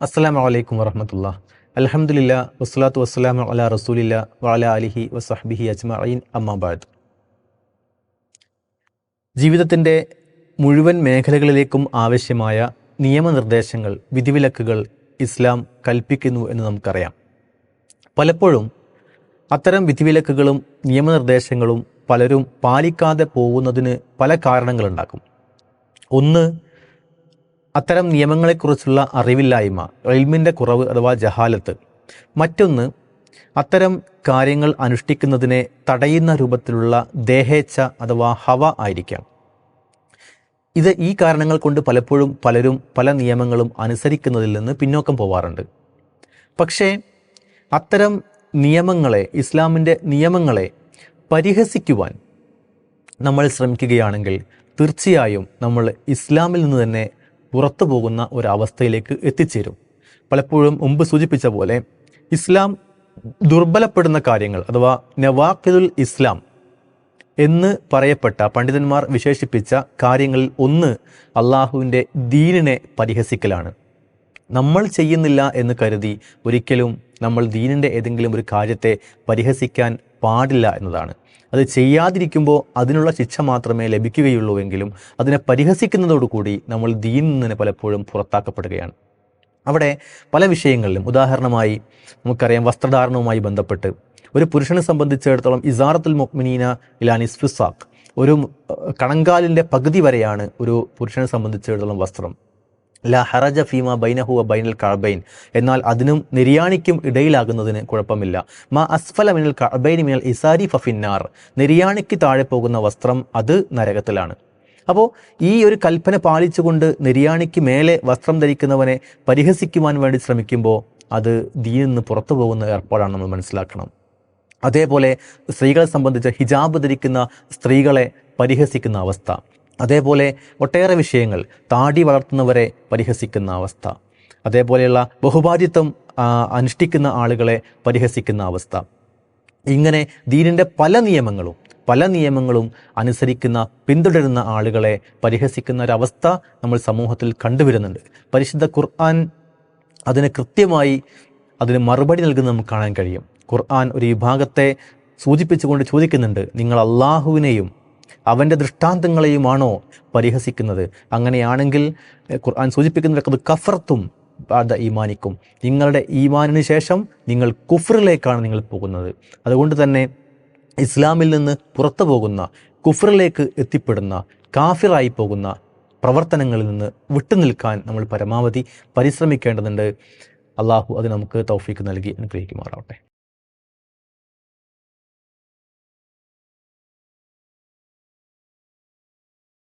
അസ്സലാമു വലൈക്കും വറഹമത്തുള്ള. അലഹമുല്ല വസ്സലാത്തു വസ്സലാമു അല റസൂലില്ല വഅല അലിഹി വസഹ്ബിഹി അജ്മഈൻ അമ്മാബാദ് ജീവിതത്തിന്റെ മുഴുവൻ മേഖലകളിലേക്കും ആവശ്യമായ നിയമനിർദ്ദേശങ്ങൾ വിധിവിലക്കുകൾ ഇസ്ലാം കൽപ്പിക്കുന്നു എന്ന് നമുക്കറിയാം. പലപ്പോഴും അത്തരം വിധിവിലക്കുകളും നിയമനിർദ്ദേശങ്ങളും പലരും പാലിക്കാതെ പോകുന്നതിന് പല കാരണങ്ങളുണ്ടാക്കും. ഒന്ന് അത്തരം നിയമങ്ങളെക്കുറിച്ചുള്ള അറിവില്ലായ്മ എൽമിന്റെ കുറവ് അഥവാ ജഹാലത്ത്. മറ്റൊന്ന് അത്തരം കാര്യങ്ങൾ അനുഷ്ഠിക്കുന്നതിനെ തടയുന്ന രൂപത്തിലുള്ള ദേഹേച്ഛ അഥവാ ഹവ ആയിരിക്കാം. ഇത് ഈ കാരണങ്ങൾ കൊണ്ട് പലപ്പോഴും പലരും പല നിയമങ്ങളും അനുസരിക്കുന്നതിൽ നിന്ന് പിന്നോക്കം പോവാറുണ്ട്. പക്ഷേ അത്തരം നിയമങ്ങളെ ഇസ്ലാമിന്റെ നിയമങ്ങളെ പരിഹസിക്കുവാൻ നമ്മൾ ശ്രമിക്കുകയാണെങ്കിൽ തീർച്ചയായും നമ്മൾ ഇസ്ലാമിൽ നിന്ന് തന്നെ പുറത്തു പോകുന്ന ഒരവസ്ഥയിലേക്ക് എത്തിച്ചേരും. പലപ്പോഴും മുമ്പ് സൂചിപ്പിച്ച പോലെ ഇസ്ലാം ദുർബലപ്പെടുന്ന കാര്യങ്ങൾ അഥവാ നവാഖിദുൽ ഇസ്ലാം എന്ന് പറയപ്പെട്ട പണ്ഡിതന്മാർ വിശേഷിപ്പിച്ച കാര്യങ്ങളിൽ ഒന്ന് അള്ളാഹുവിന്റെ ദീനിനെ പരിഹസിക്കലാണ്. നമ്മൾ ചെയ്യുന്നില്ല എന്ന് കരുതി ഒരിക്കലും നമ്മൾ ദീനിന്റെ ഏതെങ്കിലും ഒരു കാര്യത്തെ പരിഹസിക്കാൻ പാടില്ല എന്നതാണ്. അത് ചെയ്യാതിരിക്കുമ്പോൾ അതിനുള്ള ശിക്ഷ മാത്രമേ ലഭിക്കുകയുള്ളൂ എങ്കിലും അതിനെ പരിഹസിക്കുന്നതോടുകൂടി നമ്മൾ ദീനിൽ നിന്ന് പലപ്പോഴും പുറത്താക്കപ്പെടുകയാണ്. അവിടെ പല വിഷയങ്ങളിലും ഉദാഹരണമായി നമുക്കറിയാം വസ്ത്രധാരണവുമായി ബന്ധപ്പെട്ട് ഒരു പുരുഷനെ സംബന്ധിച്ചിടത്തോളം ഇസാറത്തുൽ മൊക്മിനീന ഇലാനിസ് ഫിസാഖ് ഒരു കണങ്കാലിന്റെ പകുതി വരെയാണ് ഒരു പുരുഷനെ സംബന്ധിച്ചിടത്തോളം വസ്ത്രം. ല ഹറജ ഫീമ ബൈനഹുവ ബൈനൽ കഅബൈൻ. എന്നാൽ അതിനും നിര്യാണിക്കും ഇടയിലാകുന്നതിന് കുഴപ്പമില്ല. മാ അസ്ഫല മിനൽ കഅബൈൻ മിനൽ ഇസാരി ഫഫിന്നാർ. നിര്യാണിക്ക് താഴെ പോകുന്ന വസ്ത്രം അത് നരകത്തിലാണ്. അപ്പോൾ ഈ ഒരു കൽപ്പന പാലിച്ചുകൊണ്ട് നിര്യാണിക്ക് മേലെ വസ്ത്രം ധരിക്കുന്നവനെ പരിഹസിക്കുവാൻ വേണ്ടി ശ്രമിക്കുമ്പോൾ അത് ദീനിൽ നിന്ന് പുറത്തു പോകുന്ന ഏർപ്പാടാണ് നമ്മൾ മനസ്സിലാക്കണം. അതേപോലെ സ്ത്രീകളെ സംബന്ധിച്ച് ഹിജാബ് ധരിക്കുന്ന സ്ത്രീകളെ പരിഹസിക്കുന്ന അവസ്ഥ. അതേപോലെ ഒട്ടേറെ വിഷയങ്ങൾ താടി വളർത്തുന്നവരെ പരിഹസിക്കുന്ന അവസ്ഥ. അതേപോലെയുള്ള ബഹുഭാര്യത്വം അനുഷ്ഠിക്കുന്ന ആളുകളെ പരിഹസിക്കുന്ന അവസ്ഥ. ഇങ്ങനെ ദീനിന്റെ പല നിയമങ്ങളും പല നിയമങ്ങളും അനുസരിക്കുന്ന പിന്തുടരുന്ന ആളുകളെ പരിഹസിക്കുന്ന ഒരവസ്ഥ നമ്മൾ സമൂഹത്തിൽ കണ്ടുവരുന്നുണ്ട്. പരിശുദ്ധ ഖുർആൻ അതിന് കൃത്യമായി അതിന് മറുപടി നൽകുന്ന നമുക്ക് കാണാൻ കഴിയും. ഖുർആൻ ഒരു വിഭാഗത്തെ സൂചിപ്പിച്ചുകൊണ്ട് ചോദിക്കുന്നുണ്ട് നിങ്ങൾ അള്ളാഹുവിനെയും അവന്റെ ദൃഷ്ടാന്തങ്ങളെയുമാണോ പരിഹസിക്കുന്നത്? അങ്ങനെയാണെങ്കിൽ ഖുർആൻ സൂചിപ്പിക്കുന്നത് കഫർത്തും അത് ഈമാനിക്കും. നിങ്ങളുടെ ഈമാനിന് ശേഷം നിങ്ങൾ കുഫറിലേക്കാണ് നിങ്ങൾ പോകുന്നത്. അതുകൊണ്ട് തന്നെ ഇസ്ലാമിൽ നിന്ന് പുറത്തു പോകുന്ന കുഫറിലേക്ക് എത്തിപ്പെടുന്ന കാഫിറായി പോകുന്ന പ്രവർത്തനങ്ങളിൽ നിന്ന് വിട്ടുനിൽക്കാൻ നമ്മൾ പരമാവധി പരിശ്രമിക്കേണ്ടതുണ്ട്. അള്ളാഹു അത് നമുക്ക് തൗഫീക്ക് നൽകി അനുഗ്രഹിക്കുമാറാവട്ടെ.